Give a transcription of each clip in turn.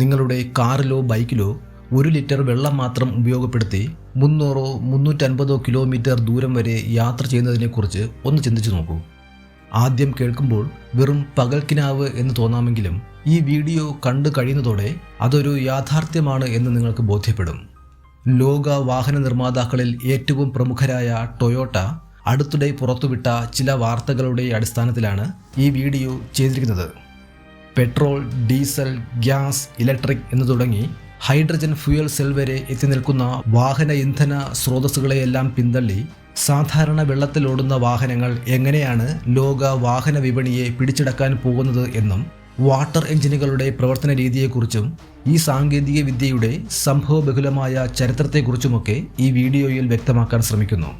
നിങ്ങളുടെ കാറിലോ ബൈക്കിലോ ഒരു ലിറ്റർ വെള്ളം മാത്രം ഉപയോഗപ്പെടുത്തി മുന്നൂറോ മുന്നൂറ്റൻപതോ കിലോമീറ്റർ ദൂരം വരെ യാത്ര ചെയ്യുന്നതിനെക്കുറിച്ച് ഒന്ന് ചിന്തിച്ചു നോക്കൂ. ആദ്യം കേൾക്കുമ്പോൾ വെറും പകൽക്കിനാവ് എന്ന് തോന്നാമെങ്കിലും ഈ വീഡിയോ കണ്ടു കഴിയുന്നതോടെ അതൊരു യാഥാർത്ഥ്യമാണ് എന്ന് നിങ്ങൾക്ക് ബോധ്യപ്പെടും. ലോക വാഹന നിർമ്മാതാക്കളിൽ ഏറ്റവും പ്രമുഖരായ ടൊയോട്ട അടുത്തിടെ പുറത്തുവിട്ട ചില വാർത്തകളുടെ അടിസ്ഥാനത്തിലാണ് ഈ വീഡിയോ ചെയ്തിരിക്കുന്നത്. പെട്രോൾ ഡീസൽ ഗ്യാസ് ഇലക്ട്രിക് എന്ന് തുടങ്ങി ഹൈഡ്രജൻ ഫ്യൂയൽ സെൽ വരെ എത്തി നിൽക്കുന്ന വാഹന ഇന്ധന സ്രോതസ്സുകളെയെല്ലാം പിന്തള്ളി സാധാരണ വെള്ളത്തിലോടുന്ന വാഹനങ്ങൾ എങ്ങനെയാണ് ലോക വാഹന വിപണിയെ പിടിച്ചെടുക്കാൻ പോകുന്നത് എന്നും വാട്ടർ എഞ്ചിനുകളുടെ പ്രവർത്തന രീതിയെക്കുറിച്ചും ഈ സാങ്കേതിക വിദ്യയുടെ സംഭവബഹുലമായ ചരിത്രത്തെക്കുറിച്ചുമൊക്കെ ഈ വീഡിയോയിൽ വ്യക്തമാക്കാൻ ശ്രമിക്കുന്നു.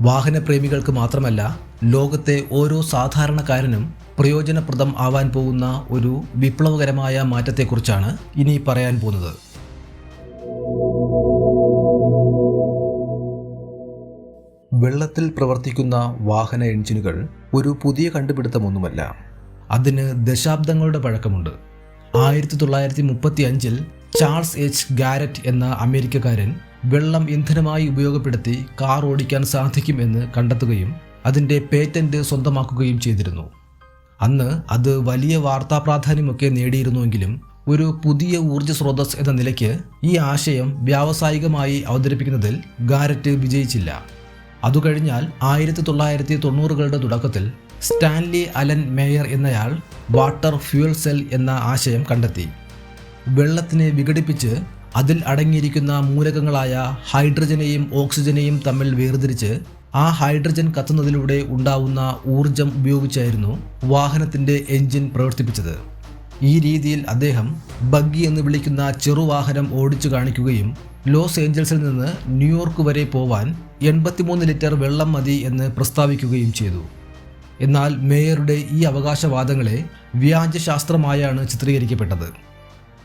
വാഹനപ്രേമികൾക്ക് മാത്രമല്ല ലോകത്തെ ഓരോ സാധാരണക്കാരനും പ്രയോജനപ്രദം ആവാൻ പോകുന്ന ഒരു വിപ്ലവകരമായ മാറ്റത്തെക്കുറിച്ചാണ് ഇനി പറയാൻ പോകുന്നത്. വെള്ളത്തിൽ പ്രവർത്തിക്കുന്ന വാഹന എഞ്ചിനുകൾ ഒരു പുതിയ കണ്ടുപിടുത്തമൊന്നുമല്ല. അതിന് ദശാബ്ദങ്ങളുടെ പഴക്കമുണ്ട്. ആയിരത്തി തൊള്ളായിരത്തി മുപ്പത്തി അഞ്ചിൽ ചാൾസ് എച്ച്. ഗാരറ്റ് എന്ന അമേരിക്കക്കാരൻ വെള്ളം ഇന്ധനമായി ഉപയോഗപ്പെടുത്തി കാർ ഓടിക്കാൻ സാധിക്കും എന്ന് കണ്ടെത്തുകയും അതിന്റെ പേറ്റന്റ് സ്വന്തമാക്കുകയും ചെയ്തിരുന്നു. അന്ന് അത് വലിയ വാർത്താ പ്രാധാന്യമൊക്കെ നേടിയിരുന്നുവെങ്കിലും ഒരു പുതിയ ഊർജ സ്രോതസ് എന്ന നിലയ്ക്ക് ഈ ആശയം വ്യാവസായികമായി അവതരിപ്പിക്കുന്നതിൽ ഗാരറ്റ് വിജയിച്ചില്ല. അതുകഴിഞ്ഞാൽ ആയിരത്തി തൊള്ളായിരത്തി തൊണ്ണൂറുകളുടെ തുടക്കത്തിൽ സ്റ്റാൻലി അലൻ മേയർ എന്നയാൾ വാട്ടർ ഫ്യൂൽ സെൽ എന്ന ആശയം കണ്ടെത്തി. വെള്ളത്തിനെ വിഘടിപ്പിച്ച് അതിൽ അടങ്ങിയിരിക്കുന്ന മൂലകങ്ങളായ ഹൈഡ്രജനെയും ഓക്സിജനെയും തമ്മിൽ വേർതിരിച്ച് ആ ഹൈഡ്രജൻ കത്തുന്നതിലൂടെ ഉണ്ടാവുന്ന ഊർജം ഉപയോഗിച്ചായിരുന്നു വാഹനത്തിന്റെ എഞ്ചിൻ പ്രവർത്തിപ്പിച്ചത്. ഈ രീതിയിൽ അദ്ദേഹം ബഗ്ഗി എന്ന് വിളിക്കുന്ന ചെറുവാഹനം ഓടിച്ചു കാണിക്കുകയും ലോസ് ഏഞ്ചൽസിൽ നിന്ന് ന്യൂയോർക്ക് വരെ പോവാൻ എൺപത്തിമൂന്ന് ലിറ്റർ വെള്ളം മതി എന്ന് പ്രസ്താവിക്കുകയും ചെയ്തു. എന്നാൽ മേയറുടെ ഈ അവകാശവാദങ്ങളെ വ്യാജശാസ്ത്രമായാണ് ചിത്രീകരിക്കപ്പെട്ടത്.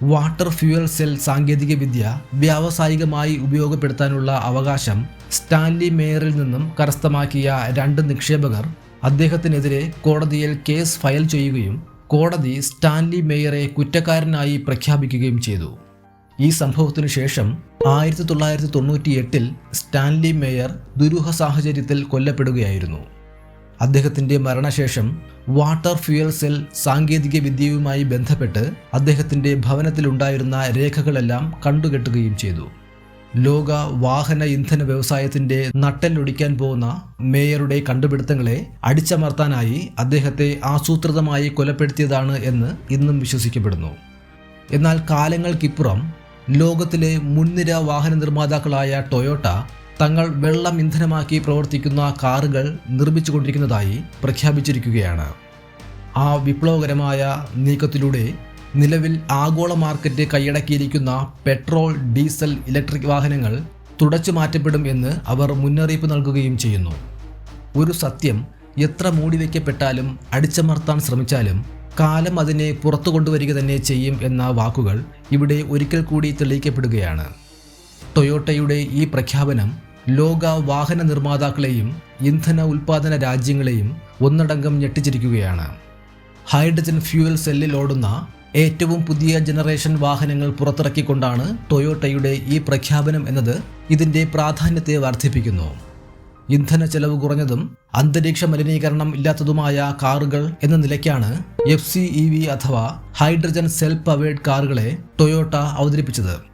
വാട്ടർ ഫ്യൂവൽ സെൽ സാങ്കേതികവിദ്യ വ്യാവസായികമായി ഉപയോഗപ്പെടുത്താനുള്ള അവകാശം സ്റ്റാൻലി മേയറിൽ നിന്നും കരസ്ഥമാക്കിയ രണ്ട് നിക്ഷേപകർ അദ്ദേഹത്തിനെതിരെ കോടതിയിൽ കേസ് ഫയൽ ചെയ്യുകയും കോടതി സ്റ്റാൻലി മേയറെ കുറ്റക്കാരനായി പ്രഖ്യാപിക്കുകയും ചെയ്തു. ഈ സംഭവത്തിനു ശേഷം ആയിരത്തി തൊള്ളായിരത്തി തൊണ്ണൂറ്റി എട്ടിൽ സ്റ്റാൻലി മേയർ ദുരൂഹ സാഹചര്യത്തിൽ കൊല്ലപ്പെടുകയായിരുന്നു. അദ്ദേഹത്തിന്റെ മരണശേഷം വാട്ടർ ഫ്യൂയൽ സെൽ സാങ്കേതിക വിദ്യയുമായി ബന്ധപ്പെട്ട് അദ്ദേഹത്തിന്റെ ഭവനത്തിലുണ്ടായിരുന്ന രേഖകളെല്ലാം കണ്ടുകെട്ടുകയും ചെയ്തു. ലോക വാഹന ഇന്ധന വ്യവസായത്തിന്റെ നട്ടെല്ലൊടിക്കാൻ പോകുന്ന മേയറുടെ കണ്ടുപിടുത്തങ്ങളെ അടിച്ചമർത്താനായി അദ്ദേഹത്തെ ആസൂത്രിതമായി കൊലപ്പെടുത്തിയതാണ് എന്ന് ഇന്നും വിശ്വസിക്കപ്പെടുന്നു. എന്നാൽ കാലങ്ങൾക്കിപ്പുറം ലോകത്തിലെ മുൻനിര വാഹന നിർമ്മാതാക്കളായ ടൊയോട്ട തങ്ങൾ വെള്ളം ഇന്ധനമാക്കി പ്രവർത്തിക്കുന്ന കാറുകൾ നിർമ്മിച്ചുകൊണ്ടിരിക്കുന്നതായി പ്രഖ്യാപിച്ചിരിക്കുകയാണ്. ആ വിപ്ലവകരമായ നീക്കത്തിലൂടെ നിലവിൽ ആഗോള മാർക്കറ്റ് കൈയടക്കിയിരിക്കുന്ന പെട്രോൾ ഡീസൽ ഇലക്ട്രിക് വാഹനങ്ങൾ തുടച്ചു മാറ്റപ്പെടും എന്ന് അവർ മുന്നറിയിപ്പ് നൽകുകയും ചെയ്യുന്നു. ഒരു സത്യം എത്ര മൂടി വയ്ക്കപ്പെട്ടാലും അടിച്ചമർത്താൻ ശ്രമിച്ചാലും കാലം അതിനെ പുറത്തു കൊണ്ടുവരിക തന്നെ ചെയ്യും എന്ന വാക്കുകൾ ഇവിടെ ഒരിക്കൽ കൂടി തെളിയിക്കപ്പെടുകയാണ്. ടൊയോട്ടയുടെ ഈ പ്രഖ്യാപനം ലോക വാഹന നിർമ്മാതാക്കളെയും ഇന്ധന ഉൽപ്പാദന രാജ്യങ്ങളെയും ഒന്നടങ്കം ഞെട്ടിച്ചിരിക്കുകയാണ്. ഹൈഡ്രജൻ ഫ്യൂവൽ സെല്ലിൽ ഓടുന്ന ഏറ്റവും പുതിയ ജനറേഷൻ വാഹനങ്ങൾ പുറത്തിറക്കിക്കൊണ്ടാണ് ടൊയോട്ടയുടെ ഈ പ്രഖ്യാപനം എന്നത് ഇതിന്റെ പ്രാധാന്യത്തെ വർദ്ധിപ്പിക്കുന്നു. ഇന്ധന ചെലവ് കുറഞ്ഞതും അന്തരീക്ഷ മലിനീകരണം ഇല്ലാത്തതുമായ കാറുകൾ എന്ന നിലയ്ക്കാണ് എഫ് സി ഇ വി അഥവാ ഹൈഡ്രജൻ സെൽഫ് അവേർഡ് കാറുകളെ ടൊയോട്ട അവതരിപ്പിച്ചത്.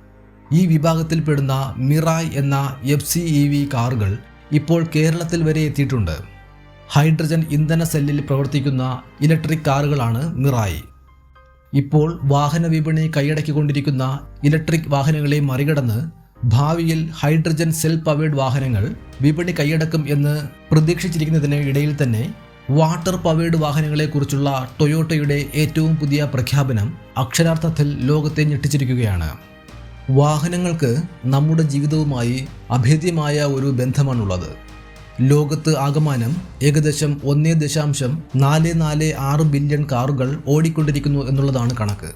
ഈ വിഭാഗത്തിൽപ്പെടുന്ന മിറായ് എന്ന എഫ് സി ഇ വി കാറുകൾ ഇപ്പോൾ കേരളത്തിൽ വരെ എത്തിയിട്ടുണ്ട്. ഹൈഡ്രജൻ ഇന്ധന സെല്ലിൽ പ്രവർത്തിക്കുന്ന ഇലക്ട്രിക് കാറുകളാണ് മിറായ്. ഇപ്പോൾ വാഹന വിപണി കൈയടക്കിക്കൊണ്ടിരിക്കുന്ന ഇലക്ട്രിക് വാഹനങ്ങളെ മറികടന്ന് ഭാവിയിൽ ഹൈഡ്രജൻ സെൽ പവേഡ് വാഹനങ്ങൾ വിപണി കൈയടക്കും എന്ന് പ്രതീക്ഷിച്ചിരിക്കുന്നതിന് ഇടയിൽ തന്നെ വാട്ടർ പവേഡ് വാഹനങ്ങളെക്കുറിച്ചുള്ള ടൊയോട്ടയുടെ ഏറ്റവും പുതിയ പ്രഖ്യാപനം അക്ഷരാർത്ഥത്തിൽ ലോകത്തെ ഞെട്ടിച്ചിരിക്കുകയാണ്. വാഹനങ്ങൾക്ക് നമ്മുടെ ജീവിതവുമായി അഭേദ്യമായ ഒരു ബന്ധമാണുള്ളത്. ലോകത്ത് ആകമാനം ഏകദേശം ഒന്നേ ദശാംശം നാല് നാല് ആറ് ബില്യൺ കാറുകൾ ഓടിക്കൊണ്ടിരിക്കുന്നു എന്നുള്ളതാണ് കണക്ക്.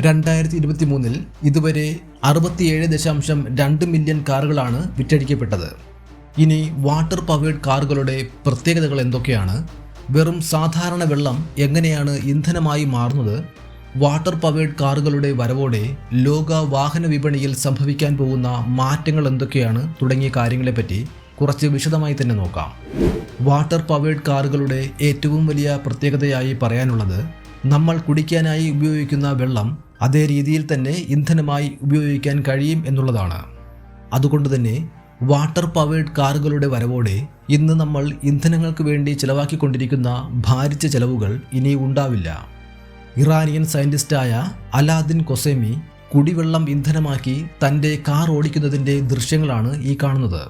രണ്ടായിരത്തി ഇരുപത്തി മൂന്നിൽ ഇതുവരെ അറുപത്തിയേഴ് ദശാംശം രണ്ട് മില്യൺ കാറുകളാണ് വിറ്റഴിക്കപ്പെട്ടത്. ഇനി വാട്ടർ പവേഡ് കാറുകളുടെ പ്രത്യേകതകൾ എന്തൊക്കെയാണ്? വെറും സാധാരണ വെള്ളം എങ്ങനെയാണ് ഇന്ധനമായി മാറുന്നത്? വാട്ടർ പവേഡ് കാറുകളുടെ വരവോടെ ലോക വാഹന വിപണിയിൽ സംഭവിക്കാൻ പോകുന്ന മാറ്റങ്ങൾ എന്തൊക്കെയാണ് തുടങ്ങിയ കാര്യങ്ങളെപ്പറ്റി കുറച്ച് വിശദമായി തന്നെ നോക്കാം. വാട്ടർ പവേഡ് കാറുകളുടെ ഏറ്റവും വലിയ പ്രത്യേകതയായി പറയാനുള്ളത് നമ്മൾ കുടിക്കാനായി ഉപയോഗിക്കുന്ന വെള്ളം അതേ രീതിയിൽ തന്നെ ഇന്ധനമായി ഉപയോഗിക്കാൻ കഴിയും എന്നുള്ളതാണ്. അതുകൊണ്ട് തന്നെ വാട്ടർ പവേഡ് കാറുകളുടെ വരവോടെ ഇന്ന് നമ്മൾ ഇന്ധനങ്ങൾക്ക് വേണ്ടി ചിലവാക്കിക്കൊണ്ടിരിക്കുന്ന ഭാരിച്ച ചെലവുകൾ ഇനി ഉണ്ടാവില്ല. ഇറാനിയൻ സയന്റിസ്റ്റായ അലാദിൻ കൊസേമി കുടിവെള്ളം ഇന്ധനമാക്കി തന്റെ കാർ ഓടിക്കുന്നതിന്റെ ദൃശ്യങ്ങളാണ് ഈ കാണുന്നത്.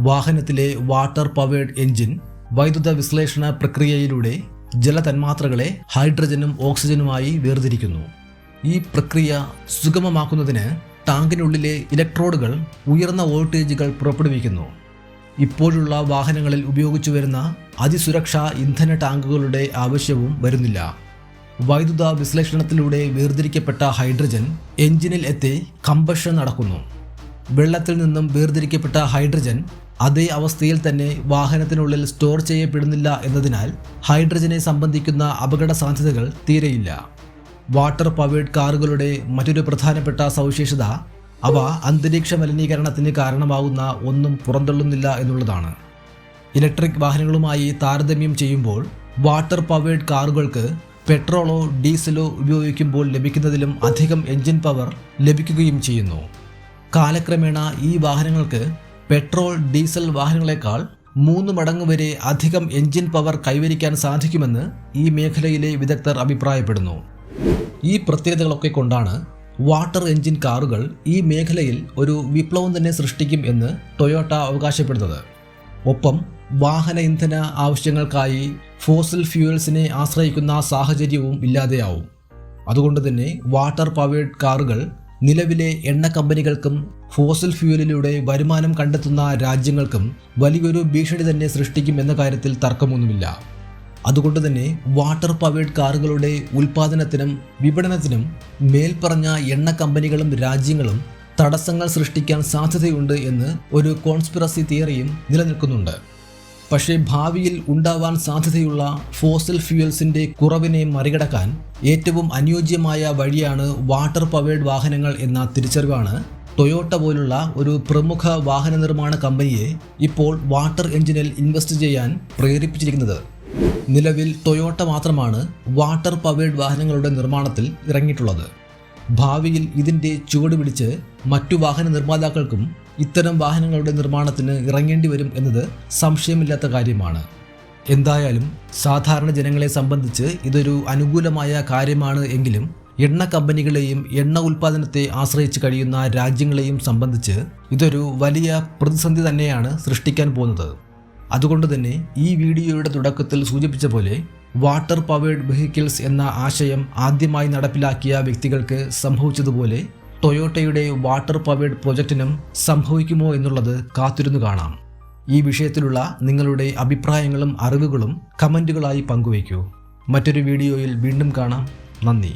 വാഹനത്തിലെ വാട്ടർ പവേഡ് എഞ്ചിൻ വൈദ്യുത വിശ്ലേഷണ പ്രക്രിയയിലൂടെ ജലതന്മാത്രകളെ ഹൈഡ്രജനും ഓക്സിജനുമായി വേർതിരിക്കുന്നു. ഈ പ്രക്രിയ സുഗമമാക്കുന്നതിന് ടാങ്കിനുള്ളിലെ ഇലക്ട്രോഡുകൾ ഉയർന്ന വോൾട്ടേജുകൾ പുറപ്പെടുവിക്കുന്നു. ഇപ്പോഴുള്ള വാഹനങ്ങളിൽ ഉപയോഗിച്ചു വരുന്ന അതിസുരക്ഷാ ഇന്ധന ടാങ്കുകളുടെ ആവശ്യവും വരുന്നില്ല. വൈദ്യുത വിശ്ലേഷണത്തിലൂടെ വേർതിരിക്കപ്പെട്ട ഹൈഡ്രജൻ എഞ്ചിനിൽ എത്തി കമ്പഷൻ നടക്കുന്നു. വെള്ളത്തിൽ നിന്നും വേർതിരിക്കപ്പെട്ട ഹൈഡ്രജൻ അതേ അവസ്ഥയിൽ തന്നെ വാഹനത്തിനുള്ളിൽ സ്റ്റോർ ചെയ്യപ്പെടുന്നില്ല എന്നതിനാൽ ഹൈഡ്രജനെ സംബന്ധിക്കുന്ന അപകട സാധ്യതകൾ തീരെയില്ല. വാട്ടർ പവേഡ് കാറുകളുടെ മറ്റൊരു പ്രധാനപ്പെട്ട സവിശേഷത അവ അന്തരീക്ഷ മലിനീകരണത്തിന് കാരണമാകുന്ന ഒന്നും പുറന്തള്ളുന്നില്ല എന്നുള്ളതാണ്. ഇലക്ട്രിക് വാഹനങ്ങളുമായി താരതമ്യം ചെയ്യുമ്പോൾ വാട്ടർ പവേഡ് കാറുകൾക്ക് പെട്രോളോ ഡീസലോ ഉപയോഗിക്കുമ്പോൾ ലഭിക്കുന്നതിലും അധികം എഞ്ചിൻ പവർ ലഭിക്കുകയും ചെയ്യുന്നു. കാലക്രമേണ ഈ വാഹനങ്ങൾക്ക് പെട്രോൾ ഡീസൽ വാഹനങ്ങളെക്കാൾ മൂന്ന് മടങ്ങ് വരെ അധികം എഞ്ചിൻ പവർ കൈവരിക്കാൻ സാധിക്കുമെന്ന് ഈ മേഖലയിലെ വിദഗ്ധർ അഭിപ്രായപ്പെടുന്നു. ഈ പ്രത്യേകതകളൊക്കെ കൊണ്ടാണ് വാട്ടർ എഞ്ചിൻ കാറുകൾ ഈ മേഖലയിൽ ഒരു വിപ്ലവം തന്നെ സൃഷ്ടിക്കും എന്ന് ടൊയോട്ട അവകാശപ്പെടുന്നത്. ഒപ്പം വാഹന ഇന്ധന ആവശ്യങ്ങൾക്കായി ഫോസിൽ ഫ്യൂവൽസിനെ ആശ്രയിക്കുന്ന സാഹചര്യവും ഇല്ലാതെയാവും. അതുകൊണ്ട് തന്നെ വാട്ടർ പവേഡ് കാറുകൾ നിലവിലെ എണ്ണ കമ്പനികൾക്കും ഫോസിൽ ഫ്യൂവലിലൂടെ വരുമാനം കണ്ടെത്തുന്ന രാജ്യങ്ങൾക്കും വലിയൊരു ഭീഷണി തന്നെ സൃഷ്ടിക്കും എന്ന കാര്യത്തിൽ തർക്കമൊന്നുമില്ല. അതുകൊണ്ട് തന്നെ വാട്ടർ പവേഡ് കാറുകളുടെ ഉൽപാദനത്തിനും വിപണനത്തിനും മേൽപ്പറഞ്ഞ എണ്ണ കമ്പനികളും രാജ്യങ്ങളും തടസ്സങ്ങൾ സൃഷ്ടിക്കാൻ സാധ്യതയുണ്ട് എന്ന് ഒരു കോൺസ്പിറസി തിയറിയും നിലനിൽക്കുന്നുണ്ട്. പക്ഷേ ഭാവിയിൽ ഉണ്ടാവാൻ സാധ്യതയുള്ള ഫോസൽ ഫ്യൂവൽസിന്റെ കുറവിനെ മറികടക്കാൻ ഏറ്റവും അനുയോജ്യമായ വഴിയാണ് വാട്ടർ പവേഡ് വാഹനങ്ങൾ എന്ന തിരിച്ചറിവാണ് ടൊയോട്ട പോലുള്ള ഒരു പ്രമുഖ വാഹന നിർമ്മാണ കമ്പനിയെ ഇപ്പോൾ വാട്ടർ എഞ്ചിനിൽ ഇൻവെസ്റ്റ് ചെയ്യാൻ പ്രേരിപ്പിച്ചിരിക്കുന്നത്. നിലവിൽ ടൊയോട്ട മാത്രമാണ് വാട്ടർ പവേഡ് വാഹനങ്ങളുടെ നിർമ്മാണത്തിൽ ഇറങ്ങിയിട്ടുള്ളത്. ഭാവിയിൽ ഇതിന്റെ ചുവട് പിടിച്ച് മറ്റു വാഹന നിർമ്മാതാക്കൾക്കും ഇത്തരം വാഹനങ്ങളുടെ നിർമ്മാണത്തിന് ഇറങ്ങേണ്ടി വരും എന്നത് സംശയമില്ലാത്ത കാര്യമാണ്. എന്തായാലും സാധാരണ ജനങ്ങളെ സംബന്ധിച്ച് ഇതൊരു അനുകൂലമായ കാര്യമാണ് എങ്കിലും എണ്ണ കമ്പനികളെയും എണ്ണ ഉൽപ്പാദനത്തെ ആശ്രയിച്ച് കഴിയുന്ന രാജ്യങ്ങളെയും സംബന്ധിച്ച് ഇതൊരു വലിയ പ്രതിസന്ധി തന്നെയാണ് സൃഷ്ടിക്കാൻ പോകുന്നത്. അതുകൊണ്ട് തന്നെ ഈ വീഡിയോയുടെ തുടക്കത്തിൽ സൂചിപ്പിച്ച പോലെ വാട്ടർ പവേഡ് വെഹിക്കിൾസ് എന്ന ആശയം ആദ്യമായി നടപ്പിലാക്കിയ വ്യക്തികൾക്ക് സംഭവിച്ചതുപോലെ ടൊയോട്ടയുടെ വാട്ടർ പവേഡ് പ്രൊജക്റ്റിനും സംഭവിക്കുമോ എന്നുള്ളത് കാത്തിരുന്നു കാണാം. ഈ വിഷയത്തിലുള്ള നിങ്ങളുടെ അഭിപ്രായങ്ങളും അറിവുകളും കമന്റുകളായി പങ്കുവയ്ക്കൂ. മറ്റൊരു വീഡിയോയിൽ വീണ്ടും കാണാം. നന്ദി.